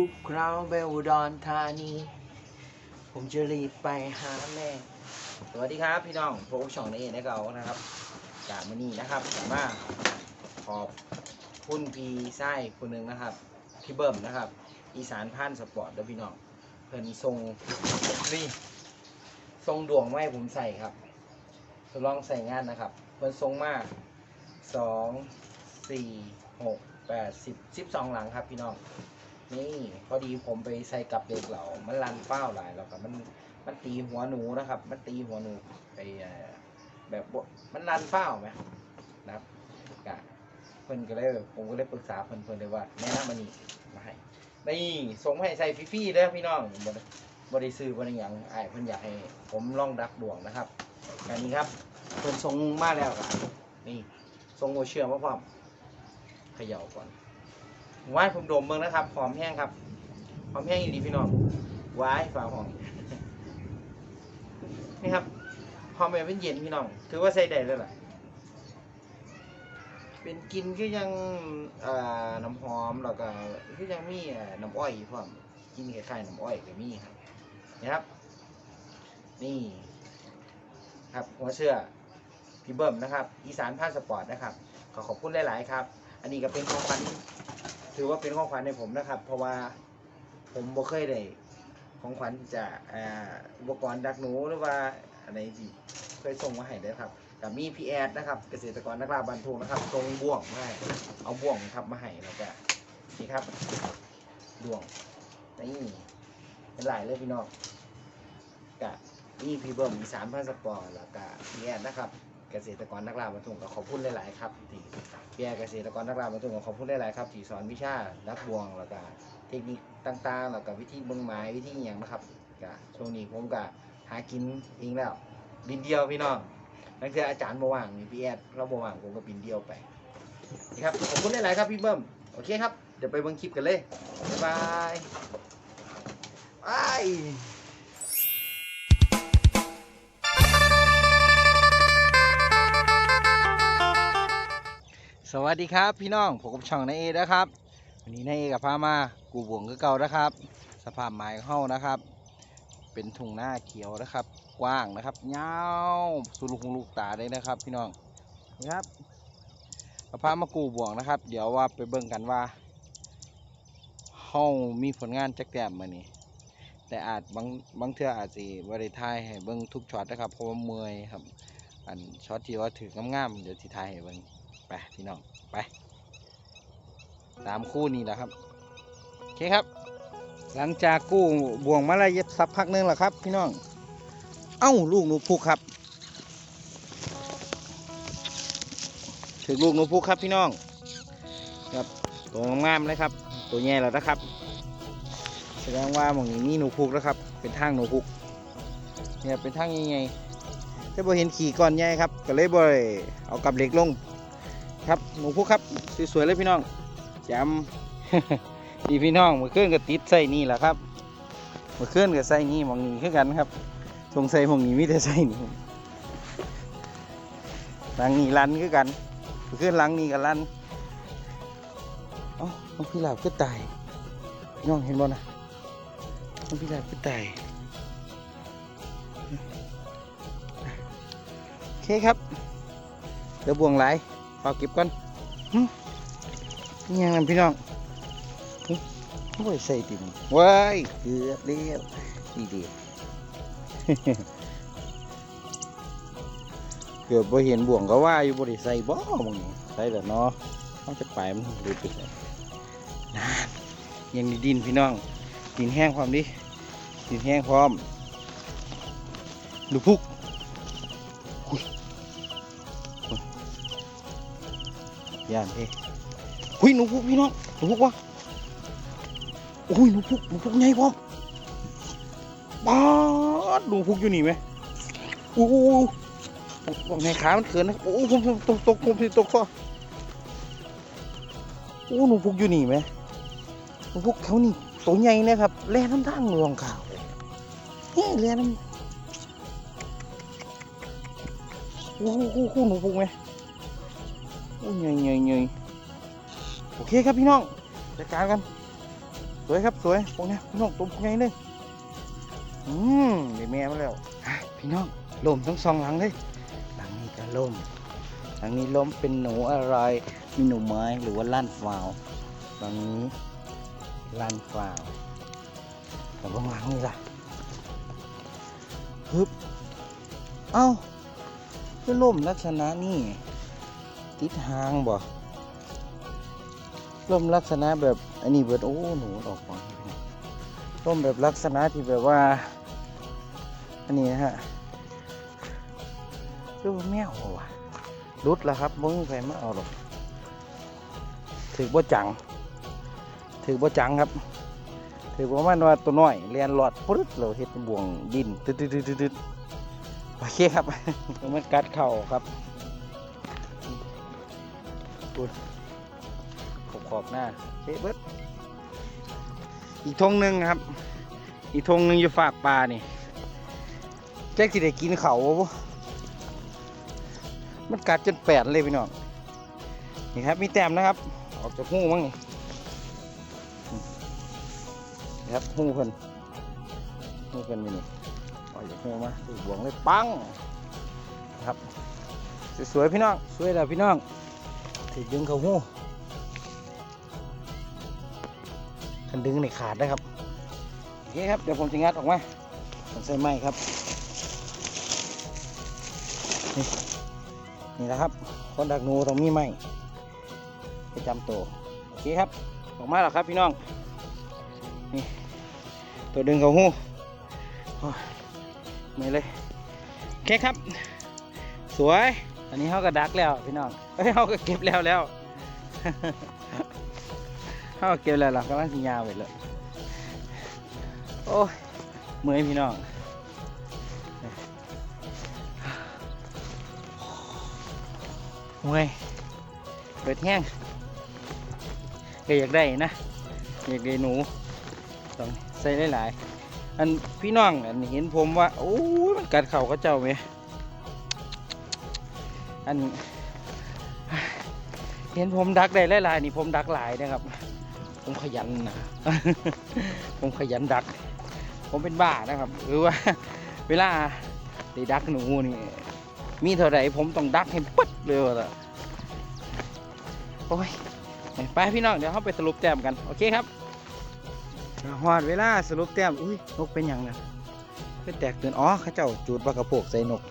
คุกคราวเบลดอนธานี ผมจะรีบไปหาแม่ สวัสดีครับพี่น้องพบกับช่องนี้นะเก่านะครับ จากมือนี้นะครับผมว่าขอบคุณพี่ไส้คนหนึ่งนะครับ พี่เบิ้มนะครับ อีสานพันสปอร์ตแล้วพี่น้อง เพิ่นทรงนี่ทรงดวงไมาให้ผมใส่ครับทดลองใส่งานนะครับ เพิ่นทรงมาสองสี่หกแปดสิบสิบสองหลังครับพี่น้อง นี่พอดีผมไปใส่กับเด็กเหล่ามันรันเป้าหลายแล้วกับมันมันตีหัวหนูนะครับ มันตีหัวหนูไปเอ่อแบบบ่มันรันเป้าไหมนะครับกะเพิ่นก็เลยผมก็เลยปรึกษาเพิ่นเพิ่นเลยว่าแนะนำมันนี่มาให้นี่ส่งมาให้ใส่ฟรีๆเด้อพี่น้องบ่ได้บ่ได้ซื้อบ่ได้หยังอ้ายเพิ่นอยากให้ผมลองดักดวงนะครับอันนี้ครับเพิ่นส่งมาแล้วครับนี่ส่งโอเชื่อมาพร้อมเขย่าก่อน ว่ายผมดมเมืองนะครับหอมแห้งครับหอมแห้งอีดีพี่น้องว้ายฝาหอมนี่ครับหอมแบบเป็นเย็นพี่น้องถือว่าใส่ได้เลยล่ะเป็นกินก็ยังน้ำหอมแล้วก็ก็ยังมีน้ำอ้อยพร้อมกินคล้ายๆน้ำอ้อยก็มีครับนะครับ นี่ครับหัวเชื่อพี่เบิ้มนะครับ อีสานพาสปอร์ตนะครับ ขอขอบคุณหลาย ๆ ครับ อันนี้ก็เป็นของขวัญ ถือว่าเป็นของขวัญในผมนะครับ เพราะว่าผมบ่เคยได้ของขวัญจากอุปกรณ์ดักหนูหรือว่าอะไรที่เคยส่งมาให้เลยครับกับมีพีแอดนะครับ เกษตรกรนักล่าบันทุงนะครับส่งบ่วงมาให้เอาบ่วงครับมาให้แล้วก็นี่ครับบ่วงนี่เป็นหลายเลยพี่น้องกับนี่พี่เบิ้มมีสามพันสปอร์แล้วก็พีแอดนะครับ เกษตรกรนักล่าบันทุงก็ขอบคุณหลายๆครับที่พี่แอร์เกษตรกรนักล่าบรรทุกขอบคุณหลายๆครับที่สอนวิชานักบวงแล้วก็เทคนิคต่างๆแล้วก็วิธีเบิ่งไม้วิธีอย่างนะครับก็ช่วงนี้ผมก็หากินเองแล้ว บินเดียวพี่น้องนั่นคืออาจารย์บว่างนี่พี่แอดเราบว่างผมก็บินเดียวไปนี่ครับขอบคุณหลายๆครับพี่เบิ้มโอเคครับเดี๋ยวไปเบิ่งคลิปกันเลยบ๊ายบายบ วัสดีครับพี่น้องผมกับช่องนายเอนะครับ วันนี้นายเอกับพามากูบวงก็เก่านะครับ สภาพไม้ของเฮานะครับ เป็นทุ่งหน้าเขียวนะครับ กว้างนะครับยาวสุดลูกลูกตาเลยนะครับ พี่น้องนะครับเอาพามากูบวงนะครับ เดี๋ยวว่าไปเบิ่งกันว่าเฮามีผลงานจักแต้มมานี่แต่อาจบางบางเทื่ออาจสิบริทายให้เบิ่งทุกช็อตนะครับเพราะว่าเมื่อยครับ อันช็อตที่ว่าถืองามๆเดี๋ยวสิทายให้เบิ่ง ไปพี่น้องไป ตามคู่นี้แหละครับโอเคครับ หลังจากกู้บ่วงมาแล้วเย็บสักพักหนึงแล้วครับ พี่น้อง เอ้าลูกหนูพุกครับถึงลูกหนูพุกครับพี่น้องครับตัวงามเลยครับ ตัวแย่แล้วนะครับ แสดงว่าหมองนี้มีหนูพุกแล้วครับ เป็นทางหนูพุกเนี่ยเป็นทางใหญ่ๆแต่บ่เห็นขี่ก่อนใหญ่ครับ ก็เลยบ่เอากับเหล็กลง ครับหนูพุกครับสวยๆเลยพี่น้องจำดีพี่น้องเมื่อคืนก็ติดใส่นี่แหละครับเมื่อคืนก็ใส่นี่หมองนี้คือกันครับสงสัยหมองนี้มีแต่ใส่นี่หลังนี้รันคือกันเมื่อคืนหลังนี้ก็รันเอ้าน้องพี่ลาบก็ตายพี่น้องเห็นบ่นะน้องพี่ลาบก็ตายโอเคครับเดี๋ยวบ่วงไหลายฝากเก็บก่อนหึนี่ยังไงพี่น้องหึโอ้ยใส่ติ่มว้ายเกือบแล้วดีดีเกือบบ่เห็นบ่วงก็ว่าอยู่บ่ได้ใส่บ่มึงใส่แล้วเนาะมันจะไปมันดูจุดเลยนานยังมีดินพี่น้อง ดินแห้งพร้อมดิดินแห้งพร้อม ดูพุก ย่านเอ้หุยหนูพุกพี่น้องหนูพุกวะโอ้ยหนูพุกหนูพุกใหญ่พร้อมป๊าดหนูพุกอยู่นี่ไหมโอ้โหบอกไงขามันเขินนะโอ้ผมตกตกผมตกฟอโอ้หนูพุกอยู่นี่ไหมหนูพุกเขานี่ตัวใหญ่นะครับแล่น้ำทางรวงขาวเฮ้ยแล่น้ำโอ้โหหนูพุกไหมโอ้ย เงยเงยเงยโอเคครับพี่น้องจัดการกัน สวยครับสวยพวกนี้พี่น้องตุ้มไงเลยอืมได้แม่มาแล้วพี่น้องลมทั้งสองหลังเลยหลังนี้ก็ลมหลังนี้ลมเป็นหนูอะไรมีหนูไม้หรือว่าล้านฟาวหลังนี้ล้านฟาวแต่บางหลังนี่ล่ะฮึบเอ้าคือลมลักษณะนี่ ติดหางบ่ลมลักษณะแบบอันนี้เบิดโอ้หนูออกก่อนลมแบบลักษณะที่แบบว่าอันนี้นะฮะคือแมวว่ะรุดแล้วครับบ่มีใครมาเอาหรอกถือบ่จังถือบ่จังครับ ถือว่ามันว่าตัวน้อยเรียนหลอดปุ๊ดเราเฮ็ดบ่วงดินตึ๊ดดตึ๊ดตึ๊ดตึ๊ดโอเคครับมันกัดเข่าครับ ดูขอบขอบหน้าเฮ้เบิดอีกทงหนึ่งครับ อีกทงหนึ่งอยู่ฝากปลานี่แจ็คสิได้กินเขาบ่บุมันกัดจนแปดเลยพี่น้องนี่ครับมีแต้มนะครับ ออกจากหูมั้งนี่นี่ครับหูเพิ่นหูเพิ่นนี่นี่ออกจากหูมาถือบวงเลยปังครับ สวยๆพี่น้อง สวยแล้วพี่น้อง ถือดึงเขาหู้คันดึงในขาดนะครับโอเคครับเดี๋ยวผมจะงัดออกมาผมใส่ไม้ครับ นี่นี่นะครับ คนดักหนูต้องมีไม้ประจำตัวโอเคครับออกมาแล้วครับพี่น้องนี่ตัวดึงเขาหู้ไม่เลยโอเคครับ สวย อันนี้เขาก็ดักแล้วพี่น้องเอ้ยเขาก็เก็บแล้วแล้วเขาก็เก็บแล้วล่ะกำลังสิยาวไปเลยโอ้ยเมื่อยพี่น้องเมื่อยเปิดแห้งก็อยากได้นะอยากได้หนูต้องใส่หลายๆอันพี่น้องอันเห็นผมว่าโอ้ยมันกัดเข่าเขาเจ้าไหม อันเห็นผมดักได้หลายๆนี่ผมดักหลายนะครับ ผมขยันนะผมขยันดัก ผมเป็นบ้านะครับหรือว่า เวลาได้ดักหนูนี่มีเท่าไหร่ผมต้องดักให้ปึ๊ดเลยว่ะโอ้ยไปพี่น้องเดี๋ยวเขาไปสรุปแต้มกันโอเคครับหอดเวลาสรุปแต้มอุ้ยนกเป็นหยังนะเป็นแตกตื่นอ๋อเข้าเจ้าจูดปลากระโปกใส่นก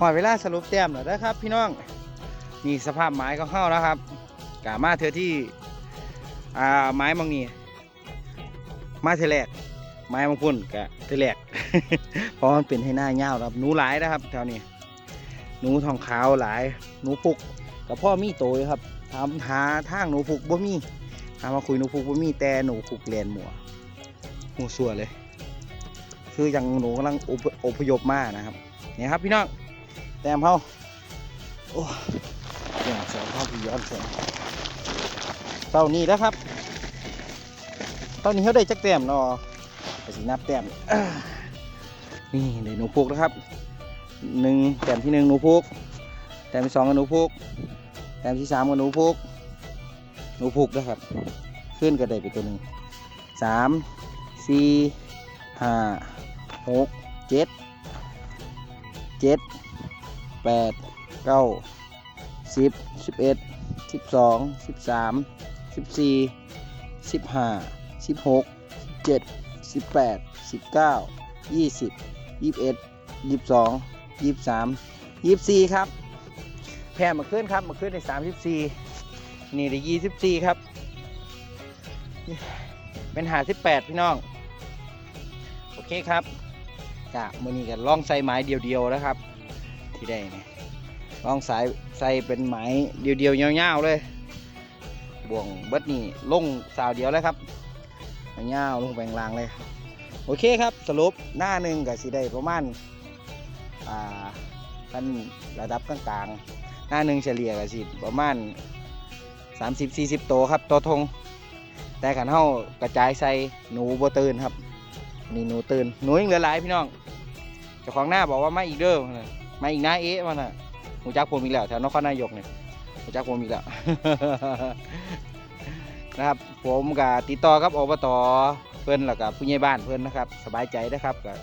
หอดเวลาสรุปแต้มแล้วนะครับ พี่น้องนี่สภาพไม้ก็เข้าแล้วครับกามาเธอที่อ่าไม้บางนี่มาเทแรกไม้บางพุ่นกะเทแรกเพราะมันเป็นให้หน้าเงาครับหนูหลายนะครับแถวนี้หนูทองขาวหลายหนูพุกกับพ่อมีโตยครับถามหาทางหนูพุกบ่มีถามมาคุยหนูพุกบ่มีแต่หนูพุกเรียนหมัวหมูสัวเลย คืออย่างหนูกำลังอพยพมานะครับนี่ครับพี่น้อง แต้มเขาโอ้สียงแสงเข้าพี่ย้อนแสงเต้านี้นะครับเต้านี้เขาได้จักแต้มเนาะไปสินับแต้มนี่เลยหนูพุกนะครับหนึ่งแต้มที่หนึ่งหนูพุกแต้มที่สองกับหนูพุกแต้มที่สามกับหนูพุกหนูพุกนะครับขึ้นก็ไดไปตัวหนึ่งสามสี่ห้าหกเจ็ดเจ็ด แปดเก้าสิบสิบเอ็ดสิบสองสิบสามสิบสี่สิบห้าสิบหกเจ็ดสิบแปดสิบเก้ายี่สิบยี่สิบเอ็ดยี่สิบสองยี่สิบสามยี่สิบสี่ครับ แพ้มาขึ้นครับมาขึ้นในสามสิบสี่นี่ได้ยี่สิบสี่ครับ เป็นหาสิบแปดพี่น้อง โอเคครับกะมือนี้กันล่องใส่ไม้เดียวๆนะครับ ที่ได้เนี่ยลองสายใส่เป็นไหม้เดียวๆยาวๆเลย บ่วงเบิดนี่ลงสาวเดียวเลยครับยาวลงแปลงลางเลยโอเคครับสรุปหน้าหนึ่งกับสีได้ประมาณอ่ากันระดับกลางๆหน้าหนึ่งเฉลี่ยกับสิประมาณ 30-40 โตวครับตัวทงแต่ขันเฮากระจายใส่หนูบ่ตื่นครับ นี่หนูตื่นหนูยังเหลือหลายพี่น้องเจ้าของหน้าบอกว่ามาอีกเด้อ มาอีกนะเอ๊ะมันน่ะหูจักผมอีกแล้วแถวนครนายกเนี่ยหูจักผมอีกแล้วนะครับ ผมกับติดต่อกับอบตเพื่อนแล้วกับผู้ใหญ่บ้านเพื่อนนะครับ สบายใจนะครับกับ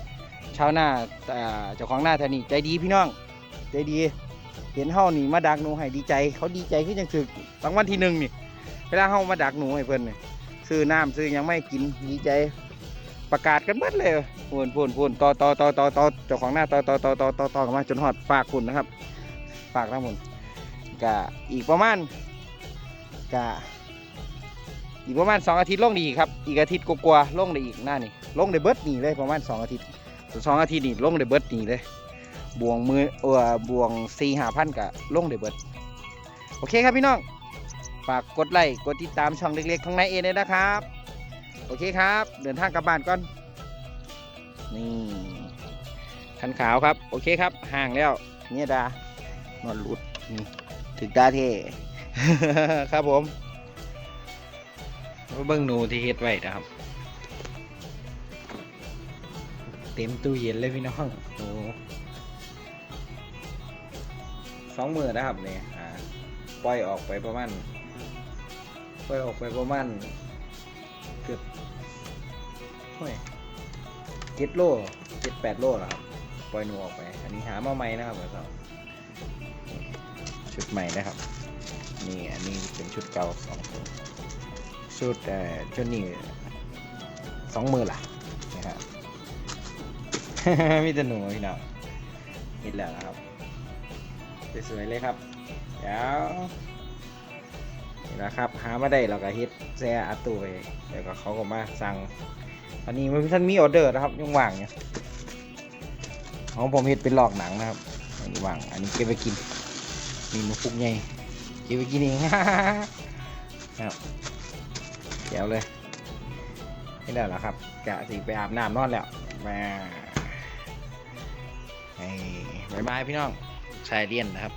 ชาวนาอ่าเจ้าของหน้าท่านี่ใจดีพี่น้องใจดี เห็นเฮานี่มาดักหนูให้ดีใจ เขาดีใจขึ้นยังถึกรางวัลที่หนึ่งนี่เวลาเฮามาดักหนูให้เพื่อนเนี่ยซื้อน้ำซื้อยังไม่กินดีใจ ประกาศกันเบิดเลยพูนพูนพูนต่อต่อต่อต่อต่อเจ้าของหน้าต่อต่อต่อต่อต่อต่อกันมาจนฮอดฝากคุณนะครับฝากทั้งหมดกะอีกประมาณกะอีกประมาณสองอาทิตย์ลงดีครับ อีกอาทิตย์กว่าๆลงได้อีกหน้านี่ลงได้เบิดนี่เลยประมาณสองอาทิตย์สองอาทิตย์นี่ลงได้เบิดนี่เลยบวงมือเออบวงสี่หาพันกะลงได้เบิดโอเคครับพี่น้องฝากกดไลค์กดติดตามช่องเล็กๆของนายเอเลยนะครับ โอเคครับ เดินทางกลับบ้านก่อน นี่คันขาวครับ โอเคครับ ห่างแล้ว เนี่ยดานอนหลุดนี่ถึงตาเท่ครับผมเบิ้งหนูที่เฮ็ดไว้นะครับ เต็มตู้เย็นเลยพี่น้องโอ้สองมือนะครับเนี่ยปล่อยออกไปประมาณปล่อยออกไปประมาณ เท่าไหร่เจ็ดโลเจ็ดแปดโลแล้วครับ ปล่อยหนูออกไป อันนี้หามาใหม่นะครับแล้วก็ชุดใหม่นะครับ นี่อันนี้เป็นชุดเก่าสองตัวชุดเอ่อชุดนี้สองมือล่ะนะครับมีแต่หนูพี่น้องเห็นแล้วนะครับสวยๆเลยครับเดี๋ยวนี่นะครับหามาได้เราก็ฮ็ดแซ่อัดตู้ไปเดี๋ยวก็เขาก็มาสั่ง อันนี้มันท่านมีออเดอร์นะครับยังว่างอยู่ของผมเฮ็ดเป็นหลอกหนังนะครับอันนี้ว่าง อันนี้เก็บไปกินมีหนูฟุกใหญ่เก็บไปกินเองครับเดี๋ยวเลยนี่แหละละครับกะสิไปอาบน้ำนอนแล้วมาไอ้บายบายพี่น้องชายเลียนนะครับ